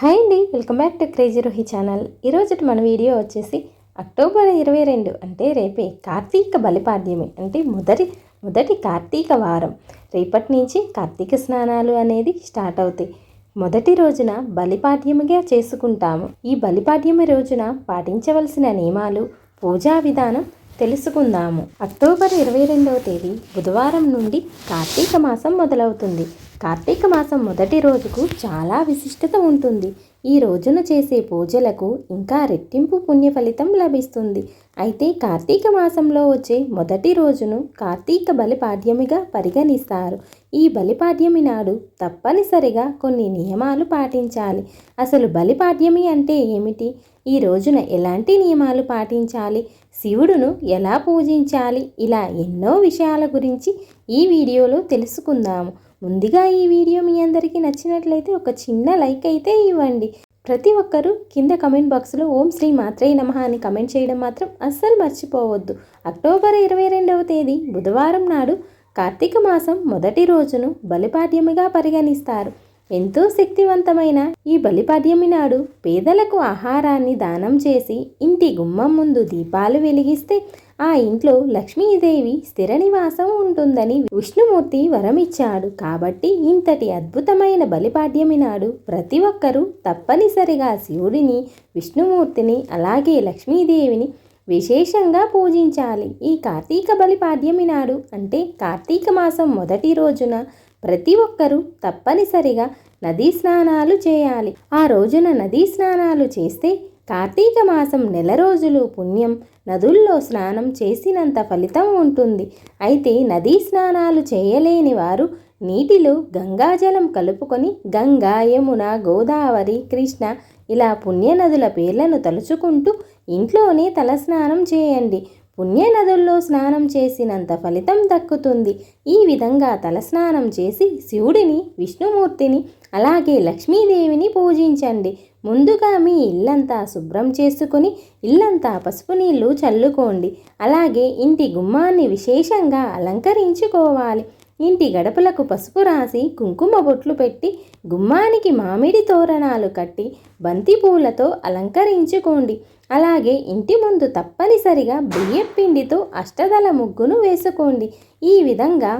Hi అండి welcome back to crazy Rohi channel. ఈరోజు మన వీడియో వచ్చేసి అక్టోబర్ ఇరవై రెండు అంటే రేపే కార్తీక బలిపాడ్యమి అంటే మొదటి మొదటి కార్తీక వారం. రేపటి నుంచి కార్తీక స్నానాలు అనేది స్టార్ట్ అవుతాయి. మొదటి రోజున బలిపాడ్యమిగా చేసుకుంటాము. ఈ బలిపాడ్యమి రోజున పాటించవలసిన నియమాలు పూజా విధానం తెలుసుకుందాము. అక్టోబర్ ఇరవై రెండవ తేదీ బుధవారం నుండి కార్తీక మాసం మొదలవుతుంది. కార్తీక మాసం మొదటి రోజుకు చాలా విశిష్టత ఉంటుంది. ఈ రోజున చేసే పూజలకు ఇంకా రెట్టింపు పుణ్య ఫలితం లభిస్తుంది. అయితే కార్తీక మాసంలో వచ్చే మొదటి రోజును కార్తీక బలిపాడ్యమిగా పరిగణిస్తారు. ఈ బలిపాడ్యమి నాడు తప్పనిసరిగా కొన్ని నియమాలు పాటించాలి. అసలు బలిపాడ్యమి అంటే ఏమిటి? ఈ రోజున ఎలాంటి నియమాలు పాటించాలి? శివుడును ఎలా పూజించాలి? ఇలా ఎన్నో విషయాల గురించి ఈ వీడియోలో తెలుసుకుందాము. ముందుగా ఈ వీడియో మీ అందరికీ నచ్చినట్లయితే ఒక చిన్న లైక్ అయితే ఇవ్వండి. ప్రతి ఒక్కరూ కింద కమెంట్ బాక్స్లో ఓం శ్రీ మాత్రే నమ అని కమెంట్ చేయడం మాత్రం అస్సలు మర్చిపోవద్దు. అక్టోబర్ ఇరవై రెండవ తేదీ బుధవారం నాడు కార్తీక మాసం మొదటి రోజును బలిపాడ్యమిగా పరిగణిస్తారు. ఎంతో శక్తివంతమైన ఈ బలిపాడ్యమి నాడు పేదలకు ఆహారాన్ని దానం చేసి ఇంటి గుమ్మం ముందు దీపాలు వెలిగిస్తే ఆ ఇంట్లో లక్ష్మీదేవి స్థిర నివాసం ఉంటుందని విష్ణుమూర్తి వరమిచ్చాడు. కాబట్టి ఇంతటి అద్భుతమైన బలిపాడ్యమి నాడు ప్రతి ఒక్కరూ తప్పనిసరిగా శివుడిని విష్ణుమూర్తిని అలాగే లక్ష్మీదేవిని విశేషంగా పూజించాలి. ఈ కార్తీక బలిపాడ్యమి నాడు అంటే కార్తీక మాసం మొదటి రోజున ప్రతి ఒక్కరూ తప్పనిసరిగా నదీ స్నానాలు చేయాలి. ఆ రోజున నదీ స్నానాలు చేస్తే కార్తీక మాసం నెల రోజులు పుణ్యం నదుల్లో స్నానం చేసినంత ఫలితం ఉంటుంది. అయితే నదీ స్నానాలు చేయలేని వారు నీటిలో గంగాజలం కలుపుకొని గంగా యమున గోదావరి కృష్ణ ఇలా పుణ్యనదుల పేర్లను తలుచుకుంటూ ఇంట్లోనే తలస్నానం చేయండి. పుణ్యనదుల్లో స్నానం చేసినంత ఫలితం దక్కుతుంది. ఈ విధంగా తలస్నానం చేసి శివుడిని విష్ణుమూర్తిని అలాగే లక్ష్మీదేవిని పూజించండి. ముందుగా మీ ఇల్లంతా శుభ్రం చేసుకుని ఇల్లంతా పసుపు నీళ్ళు చల్లుకోండి. అలాగే ఇంటి గుమ్మాన్ని విశేషంగా అలంకరించుకోవాలి. ఇంటి గడపలకు పసుపు రాసి కుంకుమ బొట్లు పెట్టి గుమ్మానికి మామిడి తోరణాలు కట్టి బంతి పూలతో అలంకరించుకోండి. అలాగే ఇంటి ముందు తప్పనిసరిగా బియ్యపిండితో అష్టదల ముగ్గును వేసుకోండి. ఈ విధంగా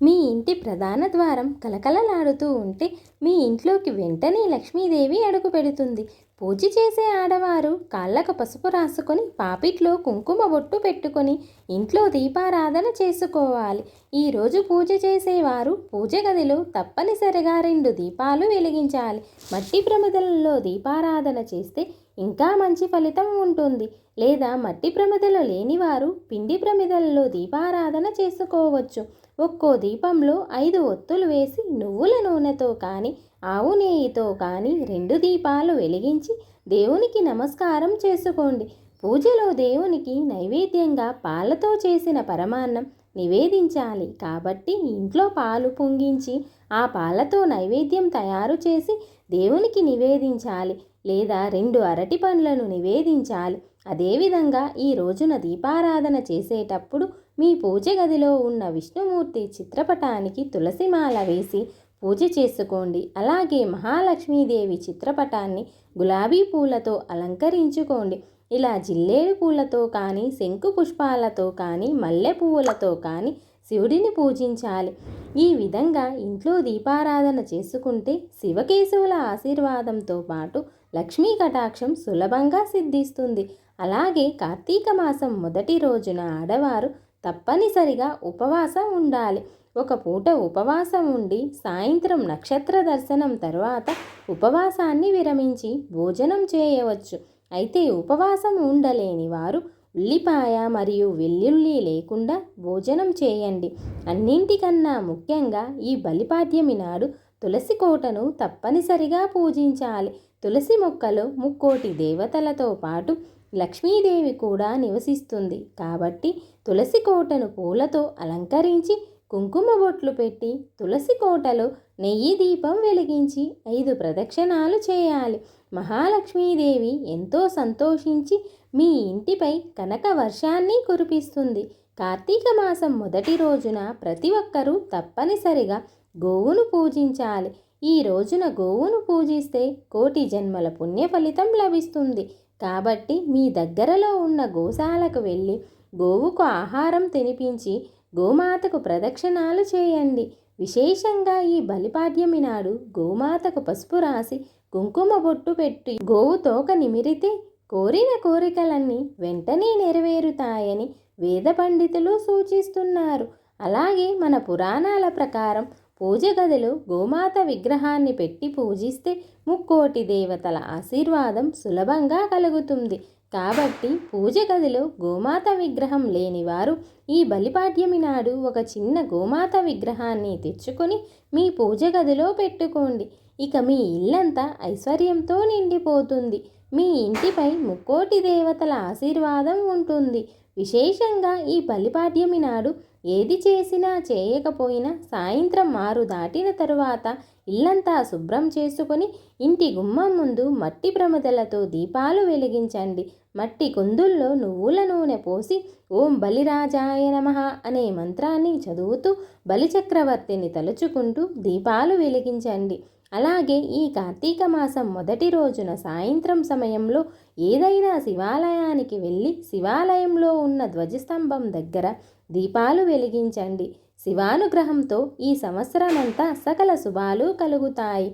మీ ఇంటి ప్రధాన ద్వారం కలకలలాడుతూ ఉంటే మీ ఇంట్లోకి వెంటనే లక్ష్మీదేవి అడుగు పెడుతుంది. పూజ చేసే ఆడవారు కాళ్ళకు పసుపు రాసుకొని పాపిట్లో కుంకుమ బొట్టు పెట్టుకొని ఇంట్లో దీపారాధన చేసుకోవాలి. ఈరోజు పూజ చేసేవారు పూజ గదిలో తప్పనిసరిగా రెండు దీపాలు వెలిగించాలి. మట్టి ప్రమిదలలో దీపారాధన చేస్తే ఇంకా మంచి ఫలితం ఉంటుంది. లేదా మట్టి ప్రమిదలు లేనివారు పిండి ప్రమిదలలో దీపారాధన చేసుకోవచ్చు. ఒక్కో దీపంలో ఐదు ఒత్తులు వేసి నువ్వుల నూనెతో కానీ ఆవు నెయ్యితో కానీ రెండు దీపాలు వెలిగించి దేవునికి నమస్కారం చేసుకోండి. పూజలో దేవునికి నైవేద్యంగా పాలతో చేసిన పరమాన్నం నివేదించాలి. కాబట్టి ఇంట్లో పాలు పొంగించి ఆ పాలతో నైవేద్యం తయారు చేసి దేవునికి నివేదించాలి లేదా రెండు అరటి పండ్లను నివేదించాలి. అదేవిధంగా ఈ రోజున దీపారాధన చేసేటప్పుడు మీ పూజ గదిలో ఉన్న విష్ణుమూర్తి చిత్రపటానికి తులసిమాల వేసి పూజ చేసుకోండి. అలాగే మహాలక్ష్మీదేవి చిత్రపటాన్ని గులాబీ పూలతో అలంకరించుకోండి. ఇలా జిల్లేడు పూలతో కానీ శంకు పుష్పాలతో కానీ మల్లె పువ్వులతో కానీ శివుడిని పూజించాలి. ఈ విధంగా ఇంట్లో దీపారాధన చేసుకుంటే శివకేశవుల ఆశీర్వాదంతో పాటు లక్ష్మీ కటాక్షం సులభంగా సిద్ధిస్తుంది. అలాగే కార్తీక మాసం మొదటి రోజున ఆడవారు తప్పనిసరిగా ఉపవాసం ఉండాలి. ఒక పూట ఉపవాసం ఉండి సాయంత్రం నక్షత్ర దర్శనం తర్వాత ఉపవాసాన్ని విరమించి భోజనం చేయవచ్చు. అయితే ఉపవాసం ఉండలేని వారు ఉల్లిపాయ మరియు వెల్లుల్లి లేకుండా భోజనం చేయండి. అన్నింటికన్నా ముఖ్యంగా ఈ బలిపాడ్యమి నాడు తులసి కోటను తప్పనిసరిగా పూజించాలి. తులసి మొక్కలో ముక్కోటి దేవతలతో పాటు లక్ష్మీదేవి కూడా నివసిస్తుంది. కాబట్టి తులసి కోటను పూలతో అలంకరించి కుంకుమ బొట్లు పెట్టి తులసి కోటలో నెయ్యి దీపం వెలిగించి ఐదు ప్రదక్షిణాలు చేయాలి. మహాలక్ష్మీదేవి ఎంతో సంతోషించి మీ ఇంటిపై కనక వర్షాన్ని కురిపిస్తుంది. కార్తీక మాసం మొదటి రోజున ప్రతి ఒక్కరూ తప్పనిసరిగా గోవును పూజించాలి. ఈ రోజున గోవును పూజిస్తే కోటి జన్మల పుణ్య ఫలితం లభిస్తుంది. కాబట్టి మీ దగ్గరలో ఉన్న గోశాలకు వెళ్ళి గోవుకు ఆహారం తినిపించి గోమాతకు ప్రదక్షిణాలు చేయండి. విశేషంగా ఈ బలిపాడ్యమి నాడు గోమాతకు పసుపు రాసి కుంకుమ బొట్టు పెట్టి గోవు తోక నిమిరితే కోరిన కోరికలన్నీ వెంటనే నెరవేరుతాయని వేద పండితులు సూచిస్తున్నారు. అలాగే మన పురాణాల ప్రకారం పూజ గదిలో గోమాత విగ్రహాన్ని పెట్టి పూజిస్తే ముక్కోటి దేవతల ఆశీర్వాదం సులభంగా కలుగుతుంది. కాబట్టి పూజ గదిలో గోమాత విగ్రహం లేనివారు ఈ బలిపాడ్యమి నాడు ఒక చిన్న గోమాత విగ్రహాన్ని తెచ్చుకొని మీ పూజ గదిలో పెట్టుకోండి. ఇక మీ ఇల్లంతా ఐశ్వర్యంతో నిండిపోతుంది. మీ ఇంటిపై ముక్కోటి దేవతల ఆశీర్వాదం ఉంటుంది. విశేషంగా ఈ బలిపాడ్యమి నాడు ఏది చేసినా చేయకపోయినా సాయంత్రం మారు దాటిన తరువాత ఇల్లంతా శుభ్రం చేసుకొని ఇంటి గుమ్మం ముందు మట్టి ప్రమదలతో దీపాలు వెలిగించండి. మట్టి కుందుల్లో నువ్వుల నూనె పోసి ఓం బలిరాజాయ నమ అనే మంత్రాన్ని చదువుతూ బలిచక్రవర్తిని తలుచుకుంటూ దీపాలు వెలిగించండి. అలాగే ఈ కార్తీక మాసం మొదటి రోజున సాయంత్రం సమయంలో ఏదైనా శివాలయానికి వెళ్ళి శివాలయంలో ఉన్న ధ్వజస్తంభం దగ్గర దీపాలు వెలిగించండి. శివానుగ్రహంతో ఈ సంవత్సరమంతా సకల శుభాలు కలుగుతాయి.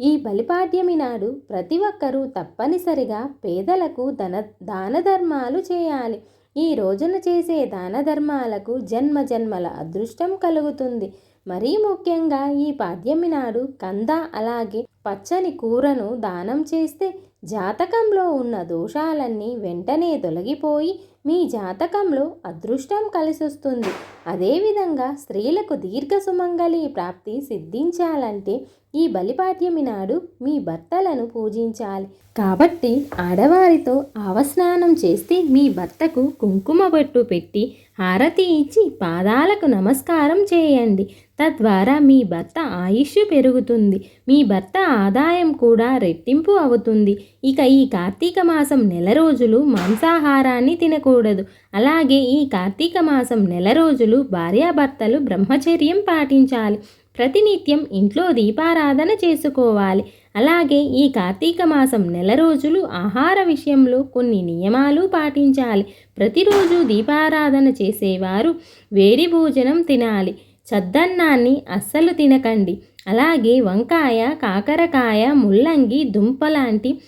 ఈ బలిపాడ్యమి నాడు ప్రతి ఒక్కరూ తప్పనిసరిగా పేదలకు ధన దాన ధర్మాలు చేయాలి. ఈ రోజున చేసే దాన ధర్మాలకు జన్మ జన్మల అదృష్టం కలుగుతుంది. మరీ ముఖ్యంగా ఈ పాడ్యమి నాడు కంద అలాగే పచ్చని కూరను దానం చేస్తే జాతకంలో ఉన్న దోషాలన్నీ వెంటనే తొలగిపోయి మీ జాతకంలో అదృష్టం కలిసొస్తుంది. అదేవిధంగా స్త్రీలకు దీర్ఘ సుమంగళి ప్రాప్తి సిద్ధించాలంటే ఈ బలిపాఠ్యమి నాడు మీ భర్తలను పూజించాలి. కాబట్టి ఆడవారితో ఆవస్నానం చేస్తే మీ భర్తకు కుంకుమ బొట్టు పెట్టి హారతి ఇచ్చి పాదాలకు నమస్కారం చేయండి. తద్వారా మీ భర్త ఆయుష్ పెరుగుతుంది. మీ భర్త ఆదాయం కూడా రెట్టింపు అవుతుంది. ఇక ఈ కార్తీక మాసం నెల రోజులు మాంసాహారాన్ని తినకూడదు. అలాగే ఈ కార్తీక మాసం నెల రోజులు భార్యాభర్తలు బ్రహ్మచర్యం పాటించాలి. ప్రతినిత్యం ఇంట్లో దీపారాధన చేసుకోవాలి. అలాగే ఈ కార్తీక మాసం నెల రోజులు ఆహార విషయంలో కొన్ని నియమాలు పాటించాలి. ప్రతిరోజు దీపారాధన చేసేవారు వేడి భోజనం తినాలి. చద్దన్నాన్ని అస్సలు తినకండి. అలాగే వంకాయ కాకరకాయ ముల్లంగి దుంప లాంటి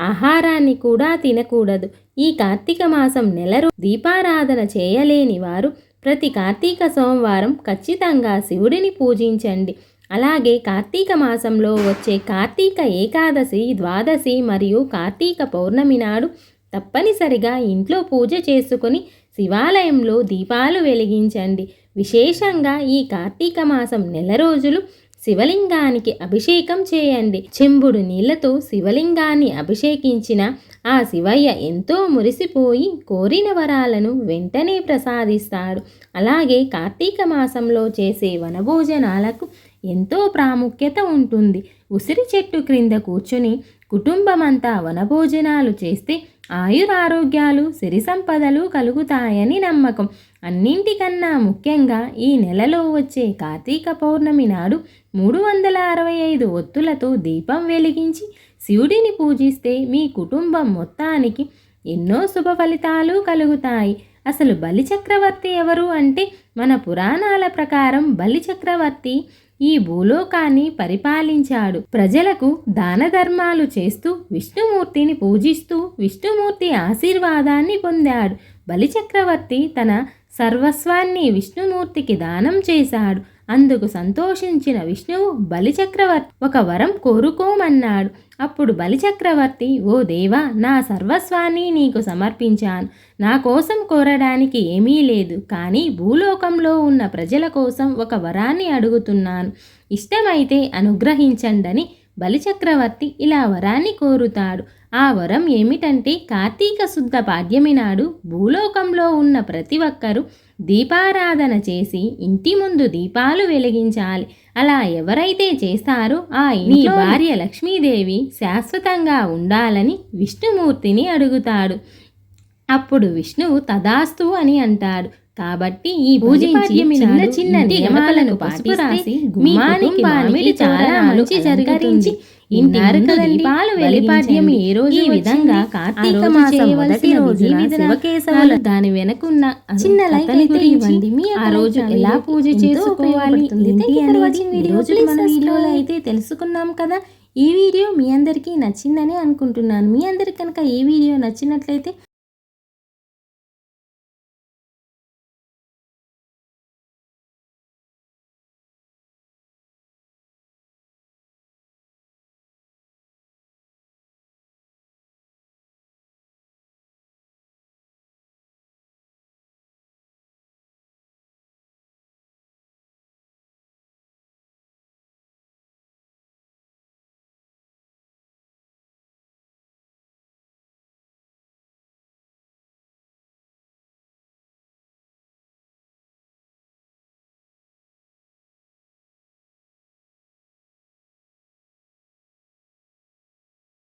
ఆహారాన్ని కూడా తినకూడదు. ఈ కార్తీక మాసం నెల దీపారాధన చేయలేని వారు ప్రతి కార్తీక సోమవారం ఖచ్చితంగా శివుడిని పూజించండి. అలాగే కార్తీక మాసంలో వచ్చే కార్తీక ఏకాదశి ద్వాదశి మరియు కార్తీక పౌర్ణమి నాడు తప్పనిసరిగా ఇంట్లో పూజ చేసుకుని శివాలయంలో దీపాలు వెలిగించండి. విశేషంగా ఈ కార్తీక మాసం నెల రోజులు శివలింగానికి అభిషేకం చేయండి. చెంబుడు నీళ్ళతో శివలింగాన్ని అభిషేకించిన ఆ శివయ్య ఎంతో మురిసిపోయి కోరిన వరాలను వెంటనే ప్రసాదిస్తాడు అలాగే కార్తీక మాసంలో చేసే వనభోజనాలకు ఎంతో ప్రాముఖ్యత ఉంటుంది. ఉసిరి చెట్టు క్రింద కూర్చుని కుటుంబమంతా వనభోజనాలు చేస్తే ఆయురారోగ్యాలు సిరి సంపదలు కలుగుతాయని నమ్మకం. అన్నింటికన్నా ముఖ్యంగా ఈ నెలలో వచ్చే కార్తీక పౌర్ణమి నాడు మూడు వందల అరవై ఐదు ఒత్తులతో దీపం వెలిగించి శివుడిని పూజిస్తే మీ కుటుంబం మొత్తానికి ఎన్నో శుభ ఫలితాలు కలుగుతాయి. అసలు బలిచక్రవర్తి ఎవరు అంటే మన పురాణాల ప్రకారం బలిచక్రవర్తి ఈ భూలోకాన్ని పరిపాలించాడు. ప్రజలకు దాన ధర్మాలు చేస్తూ విష్ణుమూర్తిని పూజిస్తూ విష్ణుమూర్తి ఆశీర్వాదాన్ని పొందాడు. బలిచక్రవర్తి తన సర్వస్వాన్ని విష్ణుమూర్తికి దానం చేశాడు. అందుకు సంతోషించిన విష్ణువు బలిచక్రవర్తి ఒక వరం కోరుకోమన్నాడు. అప్పుడు బలిచక్రవర్తి ఓ దేవా నా సర్వస్వాన్ని నీకు సమర్పించాను. నా కోసం కోరడానికి ఏమీ లేదు. కానీ భూలోకంలో ఉన్న ప్రజల కోసం ఒక వరాన్ని అడుగుతున్నాను. ఇష్టమైతే అనుగ్రహించండని బలిచక్రవర్తి ఇలా వరాన్ని కోరుతాడు. ఆ వరం ఏమిటంటే కార్తీక శుద్ధ పాడ్యమి నాడు భూలోకంలో ఉన్న ప్రతి ఒక్కరూ దీపారాధన చేసి ఇంటి ముందు దీపాలు వెలిగించాలి. అలా ఎవరైతే చేస్తారో ఆ ఇంటి భార్య లక్ష్మీదేవి శాశ్వతంగా ఉండాలని విష్ణుమూర్తిని అడుగుతాడు. అప్పుడు విష్ణువు తదాస్తు అని అంటాడు. కాబట్టి ఈ పూజించి చిన్న చిన్న నియమాలను పాటిస్తే మీ చాలా మంచి జరుగుతుంది. విన్నారు కదండి పాలు వెలిపాడ్యం ఏ రోజు ఈ విధంగా కార్తీక మాసం మొదటి రోజున శివకేశవులు దాని వెనకున్న చిన్న లైక్ గురించి ఆ రోజు ఎలా పూజ చేసుకోవాలి వీడియోలో అయితే తెలుసుకున్నాం కదా. ఈ వీడియో మీ అందరికీ నచ్చిందని అనుకుంటున్నాను. మీ అందరికి కనుక ఈ వీడియో నచ్చినట్లయితే